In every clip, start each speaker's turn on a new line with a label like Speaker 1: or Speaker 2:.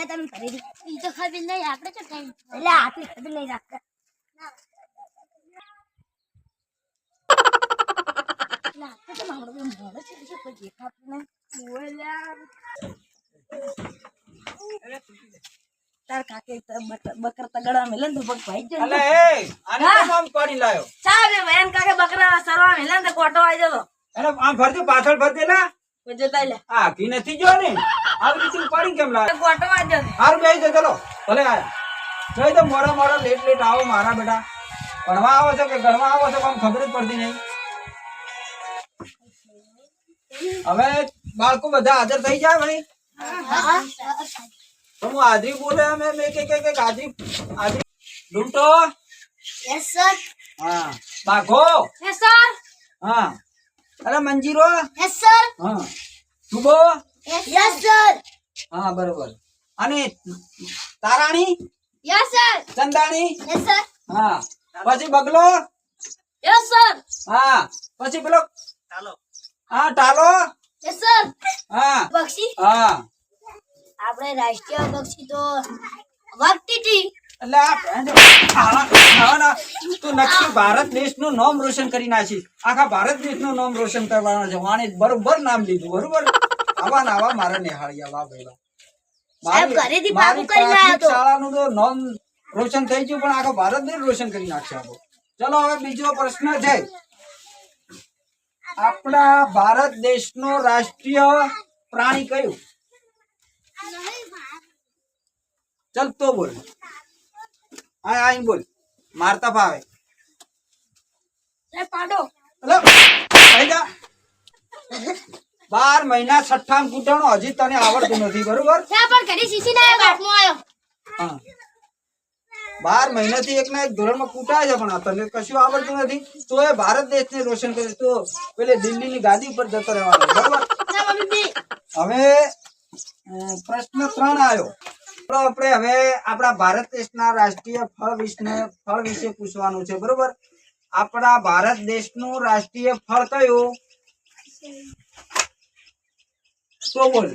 Speaker 1: લે તમે ખરીદી
Speaker 2: ઈ તો ખબર નહીં આપણે તો કઈ
Speaker 1: એટલે આટલી ખબર નહીં રાખતા. આપણે. તાર કાકે બકર- બકર મેલે તો પગ ભાઈ જ
Speaker 3: અલે એ આને લાયો?
Speaker 1: કાકે બકરા સરવા મેલે ને તો કોટો આઈ જતો.
Speaker 3: અરે આમ ભરજો પાછળ લા.
Speaker 1: જતા લે.
Speaker 3: આ નથી જો ને આવી રીતે ઉપાડી કેમ લાયો
Speaker 1: કોટો આવી
Speaker 3: હાર બે જ ચલો. ભલે આયા જઈ તો મોરા મોરા લેટ લેટ આવો મારા બેટા. ભણવા આવો છો કે ગણવા આવો છો આમ ખબર જ પડતી નહીં. હવે બાળકો બધા હાજર થઈ જાય ભાઈ તો હું હાજરી બોલે અમે મેં કે કે કે હાજરી હાજરી. લૂંટો.
Speaker 2: યસ સર
Speaker 3: હા. બાઘો.
Speaker 2: યસ સર
Speaker 3: હા. અરે મંજીરો.
Speaker 2: યસ સર
Speaker 3: હા. સુબો
Speaker 2: યસ સર
Speaker 3: હા બરોબર. અને Tarani?
Speaker 2: Yes sir
Speaker 3: Chandani?
Speaker 2: Yes sir
Speaker 3: હા. પછી બગલો?
Speaker 2: યસ સર
Speaker 3: હા. પછી પેલો? હા ટાલો?
Speaker 2: યસ સર
Speaker 3: હા.
Speaker 2: બક્ષી?
Speaker 3: હા.
Speaker 2: આપણે રાષ્ટ્રીય બક્ષી તો
Speaker 3: આવાના તું નક્કી ભારત દેશનું નામ રોશન કરી નાખી. આખા ભારત દેશનું નામ રોશન કરવાના છે. વાણે બરોબર નામ લીધું બરોબર? આવા ને આવા મારે નિહાળ્યા વાહ
Speaker 2: ભાઈ
Speaker 3: મારી-
Speaker 2: ઘરેથી
Speaker 3: મારી
Speaker 2: પાકું કરીને આવ્યો
Speaker 3: પ્રાથમિક શાળાનું તો નામ રોશન થઈ ગયું પણ આખા ભારત રોશન કરી નાખશે આપણો ચલો હવે બીજો પ્રશ્ન છે. આપણા ભારત દેશનો રાષ્ટ્રીય પ્રાણી કયું? ચલ તો બોલ. આ આઈ બોલ. મારતા ફાવે.
Speaker 1: પાડો.
Speaker 3: જા. બાર મહિના છઠ્ઠા કૂટણો હજી તને આવડતું નથી બરોબર?
Speaker 2: પણ ઘડી શીશી ના આવ્યો
Speaker 3: હા. બાર મહિનાથી એક ના એક ધોરણમાં કૂટાય છે પણ તને કશું આવડતું નથી. તો એ ભારત દેશને રોશન કરે તો પેલે દિલ્હીની ગાદી પર જતો રહેવાનો બરોબર? હવે પ્રશ્ન ત્રણ આવ્યો. તો આપણે હવે આપણા ભારત દેશના રાષ્ટ્રીય ફળ વિશે ફળ વિશે પૂછવાનું છે બરોબર? આપણા ભારત દેશનું રાષ્ટ્રીય ફળ કયું? તો બોલ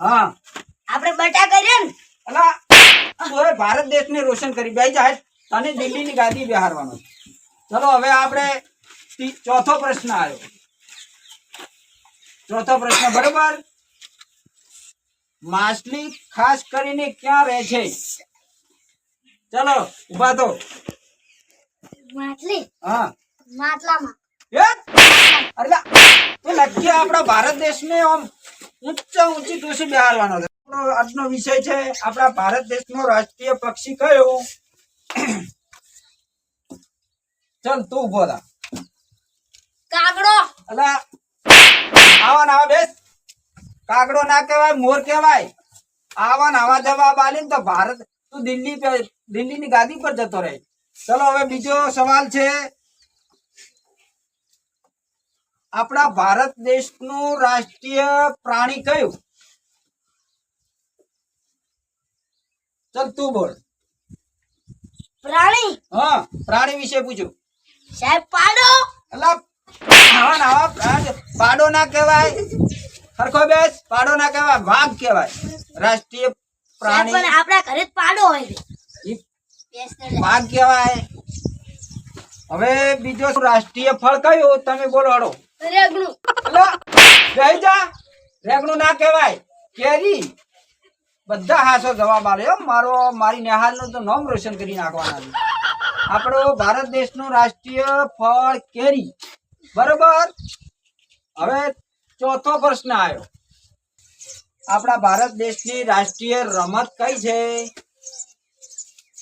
Speaker 1: હા. આપણે બટા કર્યા ને?
Speaker 3: અલા તોય ભારત દેશને રોશન કરી બે જાય તને દિલ્હીની ગાદી બેહારવાનો ચલો હવે આપણે ચોથો પ્રશ્ન આવ્યો. ચોથો પ્રશ્ન બરોબર? માછલી ખાસ કરીને ક્યાં રહે છે? ચલો ઊભા તો
Speaker 2: માછલી?
Speaker 3: હા.
Speaker 2: માટલામાં.
Speaker 3: એ? અરે આપણા ભારત દેશને આમ ઊંચા ઊંચી તોષી બેહારવાનો છે. આજનો વિષય છે આપણા ભારત દેશનો રાષ્ટ્રીય પક્ષી કયો? ચલ તું ઊભો થા.
Speaker 1: કાગડો!
Speaker 3: આવા ને આવા બેસ. કાગડો ના કહેવાય મોર કહેવાય. આવા નવા આવા જવાબ આલીને તો ભારત તું દિલ્હી દિલ્હીની ગાદી પર જતો રહે. ચલો હવે બીજો સવાલ છે. આપણા ભારત દેશનું રાષ્ટ્રીય પ્રાણી કયું? ચલ તું બોલ.
Speaker 1: પ્રાણી?
Speaker 3: હા પ્રાણી વિશે પૂછું.
Speaker 1: સાહેબ પાડો.
Speaker 3: અલા આવા ને આવા પાડો ના કહેવાય. સરખો બેસ પાડો ના કહેવાય વાઘ કહેવાય. રાષ્ટ્રીય પ્રાણી.
Speaker 1: પણ આપણા ઘરે પાડો હોય.
Speaker 3: વાઘ કહેવાય. હવે બીજો રાષ્ટ્રીય ફળ કયું? તમે બોલો હડો
Speaker 1: રેગણું.
Speaker 3: અલા, જા. રેગણું ના કહેવાય. કેરી. બધા હાસો જવાબ આલ્યો મારો મારી નિહાલનું તો નામ રોશન કરી નાખવાના છે. આપણો ભારત દેશનું રાષ્ટ્રીય ફળ કેરી. બરોબર? હવે ચોથો પ્રશ્ન આવ્યો. આપણા ભારત દેશની રાષ્ટ્રીય રમત કઈ છે?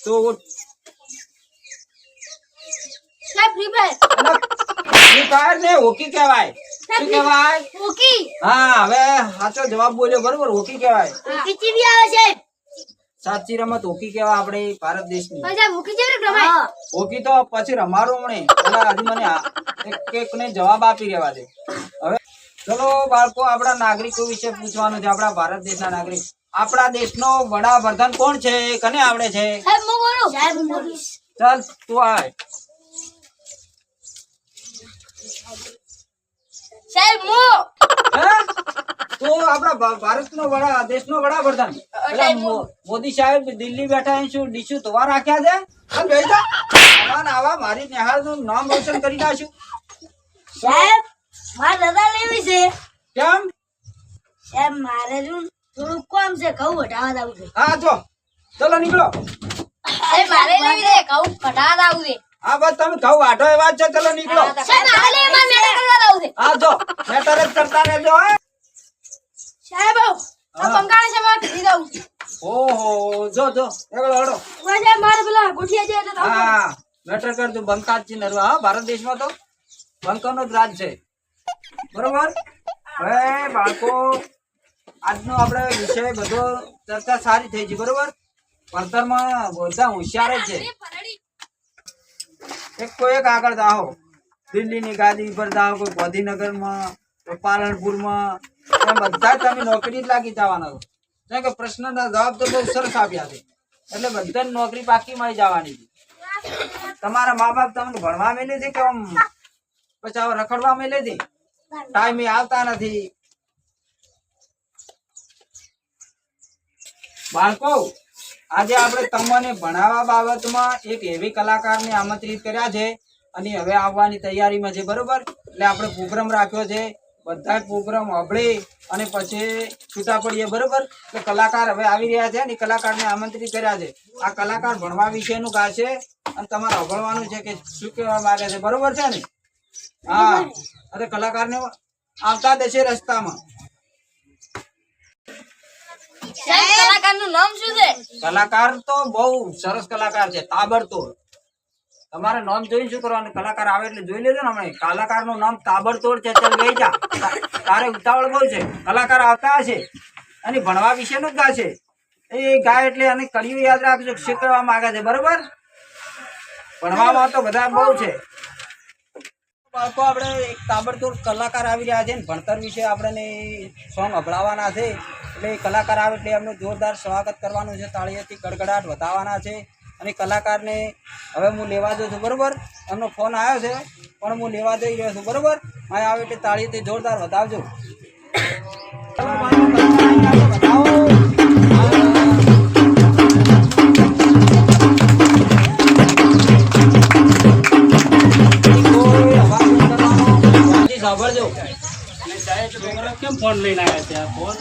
Speaker 3: તો
Speaker 2: ફાયર
Speaker 3: ને હોકી કહેવાય. શું કહેવાય?
Speaker 2: ઓકી
Speaker 3: હા હવે સાચો જવાબ બોલ્યો બરોબર? હોકી કહેવાય.
Speaker 2: ઓકી બી આવે છે.
Speaker 3: સાચી રમત હોકી કહેવાય આપણે ભારત દેશની.
Speaker 2: રમાય?
Speaker 3: હોકી તો પછી રમાડો મને પેલા હજી મને એક એક ને જવાબ આપી રહેવા દે. હવે ચલો બાળકો આપણા નાગરિકો વિશે પૂછવાનું છે. આપણા ભારત દેશના નાગરિક. આપણા દેશનો વડાપ્રધાન કોણ છે? કને આવડે છે?
Speaker 2: સાહેબ હું બોલું?
Speaker 1: સાહેબ હું બોલીશ.
Speaker 3: ચાલ તું આય.
Speaker 1: સાહેબ હું
Speaker 3: હે? તો આપણા ભારતનો વડા દેશનો વડાપ્રધાન. મો- મોદી સાહેબ દિલ્હી બેઠા શું ડીશું ધોવા રાખ્યા છે. આવા મારી નેહાળનું નામ રોશન કરી નાખ્યું.
Speaker 2: સાહેબ મારે રજા લેવી છે.
Speaker 3: કેમ?
Speaker 2: સાહેબ મારે થોડું કામ છે ઘઉં હટાવવા જવું છે.
Speaker 3: હા જો. ચલો નીકળો.
Speaker 2: સાહેબ મારે લેવી છે ઘઉં હટાવવા જવું છે.
Speaker 3: હા બસ તમે ઘઉં વાઢો એવા છે ચલો નીકળો. હા જો મેટર જ કરતા રહેજો હે.
Speaker 2: સાહેબ આ બંગાળે છે મારે ઘરે દઉં
Speaker 3: ઓહો જો જો એગળો હડો
Speaker 2: સાહેબ માર પેલા ગોઠિયા જે તો
Speaker 3: હા મેટર કરજો બંકા જ છે નરવા હા ભારત દેશમાં તો બંકાનો જ રાજ છે. બરોબર? હવે બાળકો આજનો આપણે વિષય બધો ચર્ચા સારી થઈ છે બરોબર? ભણતરમાં બધા હોશિયાર જ છે. એક એક આગળ જાઓ. દિલ્હીની ગાદી પર જાઓ, કોઈ ગાંધીનગરમાં પાલનપુરમાં. બધા તમે નોકરી જ લાગી જવાના છો. કે પ્રશ્નના જવાબ તો બહુ સરસ આપ્યા છે. એટલે બધા નોકરી પાકી મળી જવાની છે. તમારા મા બાપ તમને ભણવા મેલે છે કે આમ પછી રખડવા મેલે છે? ટાઈમે આવતા નથી. બાળકો આજે આપણે તમને ભણાવવા બાબતમાં એક એવી કલાકારને આમંત્રિત કર્યા છે અને હવે આવવાની તૈયારીમાં છે બરોબર? એટલે આપણે પ્રોગ્રામ રાખ્યો છે બધા જ પ્રોગ્રામ અભળી અને પછી છૂટા પડીએ બરોબર? એટલે કલાકાર હવે આવી રહ્યા છે અને કલાકારને આમંત્રિત કર્યા છે. આ કલાકાર ભણવા વિશેનું ગાશે અને તમારે અભળવાનું છે કે શું કહેવા માંગે છે બરોબર છે ને? હા. અરે કલાકારને આવતા દેશે રસ્તામાં.
Speaker 2: સાહેબ કલાકારનું નામ શું છે?
Speaker 3: કલાકાર તો બહુ સરસ કલાકાર છે તાબડતોડ. તમારે નામ જોઈને શું કરવાનું? કલાકાર આવે એટલે જોઈ લેજો ને હમણાં. કલાકારનું નામ તાબડતોડ છે ચાલ ગઈ જા તારે ઉતાવળ બહુ છે. કલાકાર આવતા હશે અને ભણવા વિશેનું જ ગાશે. એ ગાય એટલે અને કળિયું યાદ રાખજો શીખવા માંગે છે બરોબર? ભણવામાં તો બધા બહુ છે. બાળકો આપણે એક તાબડતોડ કલાકાર આવી રહ્યા છે ને ભણતર વિશે આપણને સોંગ અભળાવવાના છે. એટલે કલાકાર આવે એટલે એમનું જોરદાર સ્વાગત કરવાનું છે, તાળીઓથી ગડગડાટ વધાવવાના છે. અને કલાકારને હવે હું લેવા જઉં છું, બરાબર? એમનો ફોન આવ્યો છે, પણ હું લેવા જઈ રહ્યો છું, બરોબર? અહીં આવે એટલે તાળીથી જોરદાર વધાવજો. વધાવો.
Speaker 4: કેમ ફોન લઈને આવ્યા છે આ ફોન?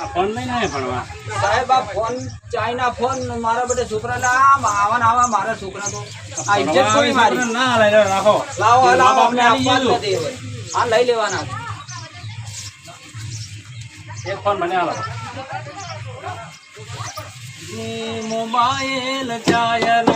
Speaker 4: આ ફોન લઈને આવ્યા ભણવા?
Speaker 3: સાહેબ આ ફોન ચાઇના ફોન મારા બધે છોકરા આમ આવા આવા મારા છોકરા તો. આ ઇજ્જત કોઈ મારી?
Speaker 4: ના લઈ રાખો.
Speaker 3: લાવો લાવો અમને આપવા નથી આ લઈ લેવાના
Speaker 4: એક ફોન મને આલો. મોબાઈલ ચાયના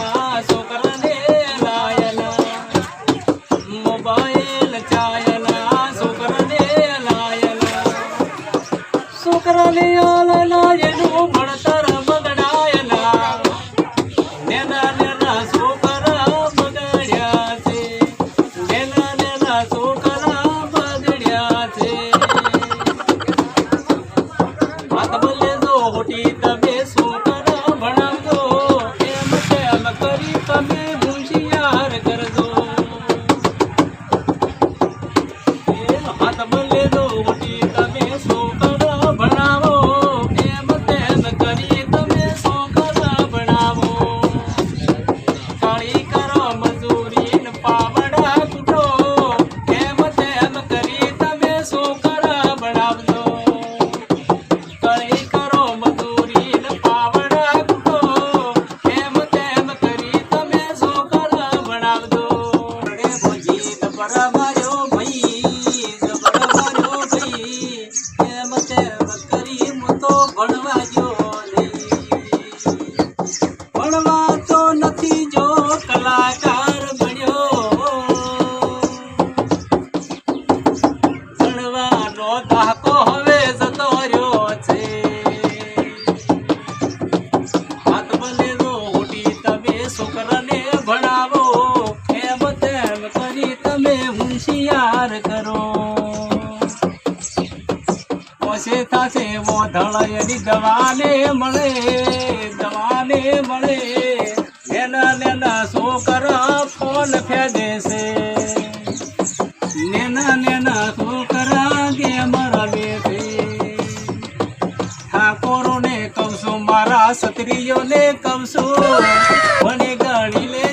Speaker 4: તો ભણવા જો ભણવા તો નથી જો કલાકાર બન્યો. ભણવાનો દાહકો હવે જતો રહ્યો છે. બનેલો ઉડી તમે છોકરાને ભણાવો. એમ તેમ કરી તમે હોશિયાર કરો. છે મોધળ એની દવાને મળે દવાને મળે. નેના નેના છોકરા ફોન ફેદે છે. નેના નેના છોકરા ગેમ રમે છે ઠાકોરોને કહું છું, મારા ક્ષત્રિયોને કહું છું,
Speaker 3: મને ગણી લે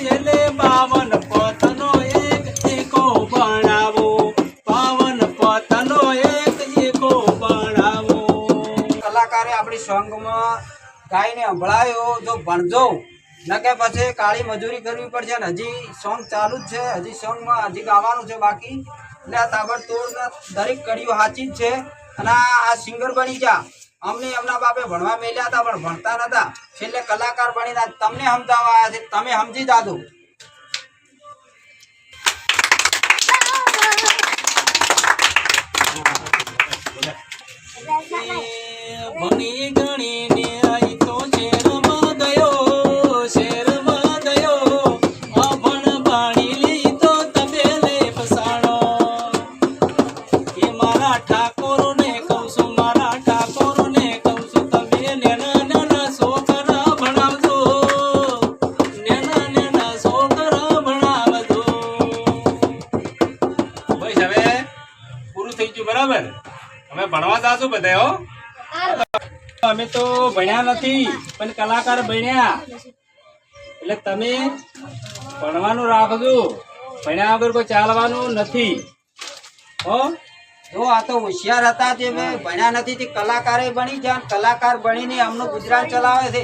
Speaker 3: ગાઈને સંભળાયો જો ભણજો. ન કે પછી કાળી મજૂરી કરવી પડશે ને? હજી સોંગ ચાલુ જ છે. હજી સોંગમાં હજી ગાવાનું છે બાકી. એટલે આ તાબડતોડ દરેક કડીઓ સાચી જ છે. અને આ આ સિંગર બની જા. અમને એમના બાપે ભણવા મેલ્યા હતા પણ ભણતા નતા. છેલ્લે કલાકાર બનીને તમને સમજાવવા આવ્યા છે. તમે સમજી જાદો
Speaker 4: ભણી ગણીને હવે ભણવા જાશું બધે, હો? અમે તો ભણ્યા નથી, પણ કલાકાર બન્યા. એટલે તમે ભણવાનું રાખજો. ભણ્યા વગર કોઈ ચાલવાનું નથી. હો?
Speaker 3: જો, આ તો હોશિયાર હતા જે, મેં ભણ્યા નથી તે કલાકારે બની જાય કલાકાર બનીને અમનું ગુજરાન ચલાવે છે.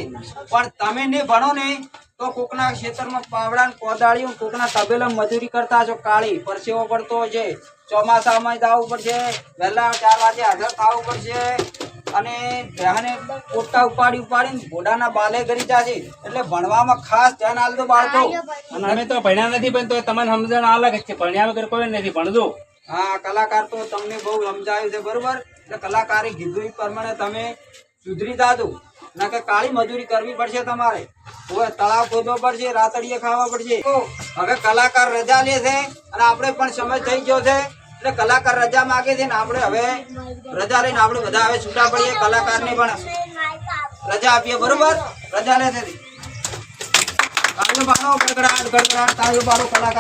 Speaker 3: પણ તમે ને ભણો ને તો કોકના ખેતરમાં પાવડા ને કોદાળીઓ કોકના તબેલા મજૂરી કરતા છો કાળી પરસેવો પડતો હોય છે. ચોમાસામાં જવું પડશે વહેલા ચાર વાગે હાજર થવું પડશે. અને બહેને પોતા ઉપાડી ઉપાડીને ઘોડાના બાલે કરી જશે. એટલે ભણવામાં ખાસ ધ્યાન આલતો બાળકો.
Speaker 4: અને અમે તો ભણ્યા નથી પણ તો તમને સમજણ અલગ જ છે ભણ્યા વગર કોઈ નથી ભણજો
Speaker 3: હા કલાકાર તો તમને બહુ સમજાયું છે બરોબર? એટલે કલાકારે કીધું એ પ્રમાણે તમે સુધરી દાદુ ના કે કાળી મજૂરી કરવી પડશે તમારે. હવે તળાવ ખોદવો પડશે રાતડીએ ખાવા પડશે. હવે કલાકાર રજા લે છે અને આપણે પણ સમય થઈ ગયો છે એટલે કલાકાર રજા માગે છે ને આપણે હવે રજા લઈને આપણે બધા હવે છૂટા પડીએ કલાકારને પણ. રજા આપીએ, બરોબર? રજા લે છે. તાળીઓ પાડો ગડગડાટ ગડગડાટ તાળીઓ પાડો કલાકાર.